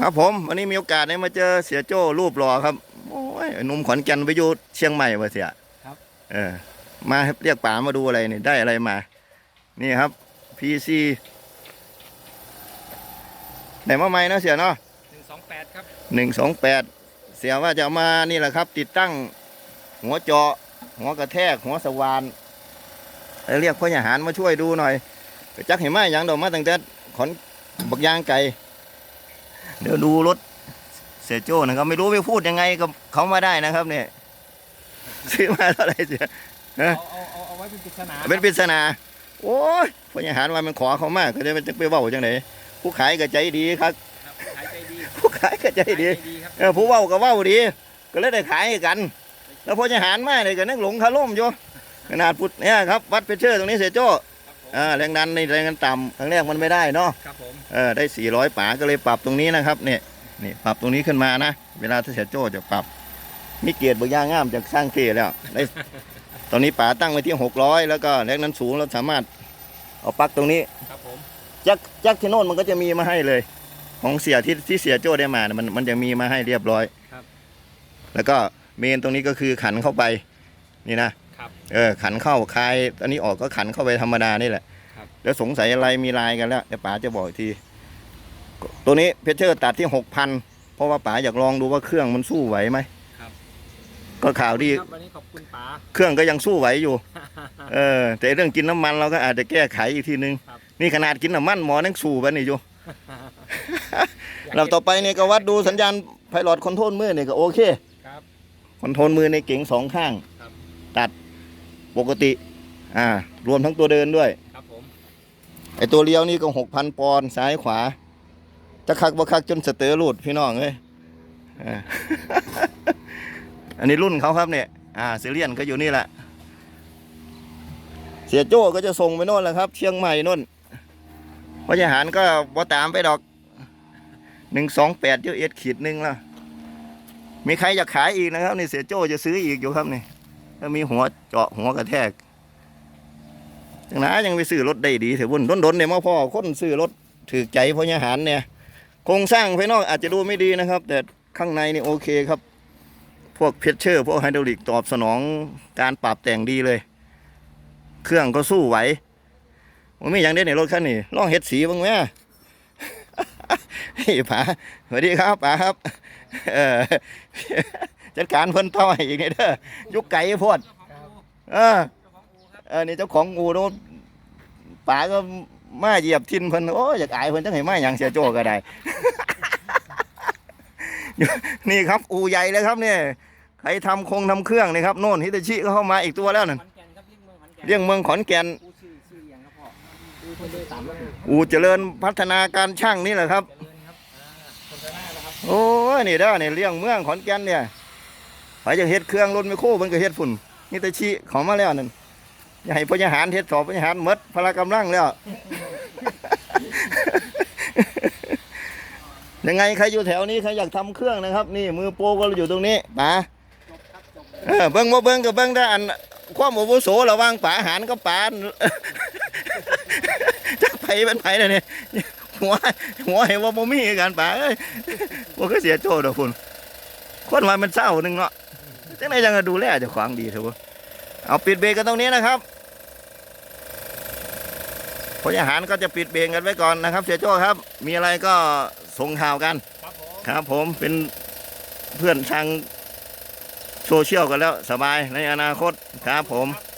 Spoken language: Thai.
ครับผมวันนี้มีโอกาสได้มาเจอเสียโจ้รูปหล่อครับโอ้ยหนุ่มขอนแก่นไปอยู่เชียงใหม่มาเสียครับเออมาเรียกป๋ามาดูอะไรนี่ได้อะไรมา นี่ครับ PC ไหนมาใหม่นะเสียเนาะหนึ่งสองแปดครับหนึ่งสองแปดเสียว่าจะเอามานี่แหละครับ ติดตั้งหัวเจาะหัวกระแทก หัวสว่านแล้วเรียกพ่อหารมาช่วยดูหน่อยไปจักเห็นไหมยังดอกมาตั้งแต่ขอนบักยางไก่ เดี๋ยวดูรถเสียโจ้นะครับ ไม่รู้ไปพูดยังไงกับเขามาได้นะครับ เนี่ยซื้อมาเท่าไหร่เสียเอาเอาเอาเอาไว้เป็นปริศนาเป็นปริศนา โอ้ยพ่อหารว่ามันขอเขามากก็จะไปเว้าจังไหนผู้ขายก็ใจดีครับครับขายใจดีผู้ขายก็ใจดีขายใจดีครับเออผู้เว้าก็เว้าดี ก็เลยได้ขายให้กัน แล้วพอจะหารมาเลยก็นักหลงคาร่มอยู่ขนาดพุทธเนี่ยครับ วัดเพชรเชอร์ตรงนี้เสียโจ้ครับผม อ่าแรงดันในแรงดันต่ำครั้งแรกมันไม่ได้เนาะครับผมเออได้ 400ป๋าก็เลยปรับตรงนี้นะครับเนี่ยนี่ปรับตรงนี้ขึ้นมานะ เวลาถ้าเสียโจ้จะปรับมีเกียรติบางอย่างงามจากสร้างเกแล้วได้ตอนนี้ป๋าตั้งไว้ที่ 600 แล้วก็แรงดันสูงเราสามารถเอาปลั๊กตรงนี้ครับผมจักจักที่โน่นมันก็จะมีมาให้เลย ของเสียที่ที่เสียโจ้ได้มานะมันมันจะมีมาให้เรียบร้อยครับ แล้วก็เมนตรงนี้ก็คือขันเข้าไปนี่นะ ครับเออขันเข้าคลายอันนี้ออกก็ขันเข้าไปธรรมดานี่แหละครับแล้วสงสัยอะไรมีลายกันแล้วเดี๋ยวป๋าจะบอกอีกที ตัวนี้เพชเชอร์ตัดที่หกพันเพราะว่าป๋าอยากลองดูว่าเครื่องมันสู้ไหวไหมครับ ก็ข่าวดีครับวันนี้ขอบคุณป๋า เครื่องก็ยังสู้ไหวอยู่ เออ แต่เรื่องกินน้ำมันเราก็อาจจะแก้ไขอีกทีนึง ครับ นี่ขนาดกินน้ำมันหมอนั่งสู้ไปนี่อยู่ เราต่อไปเนี่ยก็วัดดูสัญญาณไพลอตคอนโทรลมือเนี่ยก็โอเค ครับ คอนโทรลมือในเก๋งสองข้าง ครับตัด ปกติอ่ารวมทั้งตัวเดินด้วยครับผมไอตัวเลี้ยวนี่ก็หกพันปอนด์ซ้ายขวาจะคักบ่คักจนสเตอร์หลุดพี่น้องเอ้ยอ่าอันนี้รุ่นเขาครับเนี่ยอ่าซีเรียนก็อยู่นี่แหละ เสียโจ้ก็จะส่งไปโน่นแหละครับ เชียงใหม่โน่นพยาหารก็บ่ตามไปดอกหนึ่งสองแปดเยอะเอ็ดขีดหนึ่งละมีใครอยากขายอีกนะครับนี่เสียโจ้จะซื้ออีกอยู่ครับนี่ ถ้ามีหัวเจาะหัวกระแทกจังนะยังไปซื้อรถได้ดีเถอะบุญดนดนๆเนี่ยมาพ่อคนซื้อรถถือใจพญาหารเนี่ยโครงสร้างภายนอกอาจจะดูไม่ดีนะครับ แต่ข้างในนี่โอเคครับ พวกเพชเชอร์ พวกไฮดรอลิกตอบสนองการปรับแต่งดีเลย เครื่องก็สู้ไหวมันไม่ย่างเด่นในรถคันนี้ลองเฮ็ดสีบ้างไหมนี่ป๋าสวัสดีครับป๋าครับ เออ จัดการเพิ่นต่อยอีกนี่เด้อยุกไก่โพดเออเออนี่เจ้าของอูโน่นป๋าก็มาเหยียบทินเพิ่นโอ้ยอยากอายเพิ่นจังให้มาอย่างเสียโจก็ได้ นี่ครับ อูใหญ่เลยครับเนี่ยใครทำคงทำเครื่องนี่ครับโน่นฮิตาชิก็เข้ามาอีกตัวแล้วนั่นเรียกเมืองของเมืองขอนแก่นอูเจริญพัฒนาการช่างนี่แหละครับเจริญครับอ่าคนข้างหน้านะครับโอ้ยนี่เด้อนี่ยเลี้ยงเมืองขอนแก่นเนี่ย ไปจะเฮ็ดเครื่องรถไมโครเพิ่นก็เฮ็ดฝุ่นฮิตาชิเขามาแล้วนั่นอย่าให้พญาหารเฮ็ดสอบพญาหารมดพละกำลังแล้ว ยังไงใครอยู่แถวนี้ใครอยากทำเครื่องนะครับ นี่มือโปรก็อยู่ตรงนี้ป๋าเออเบิ้งบ่เบิ้งก็เบิ้งได้อันความอาวุโสระว่างป๋าหารกับป๋าจักไผเป็นไผเลยเนี่ยหัวหัวเห็นว่าบ่มีกันป๋าเอ้ยบ่ก็เสียโจดอกคุณคนว่ามันเศร้าหนึ่งเนาะ จังไดจังก็ดูแลเจ้าของดีเถอะบ่เอาปิดเบรกกันตรงนี้นะครับพยาหารก็จะปิดเบรกกันไว้ก่อนนะครับ เสียโจ้ครับ มีอะไรก็ส่งข่าวกัน ครับผมครับผมเป็นเพื่อนทางโซเชียลกันแล้วสบายในอนาคตครับผมครับ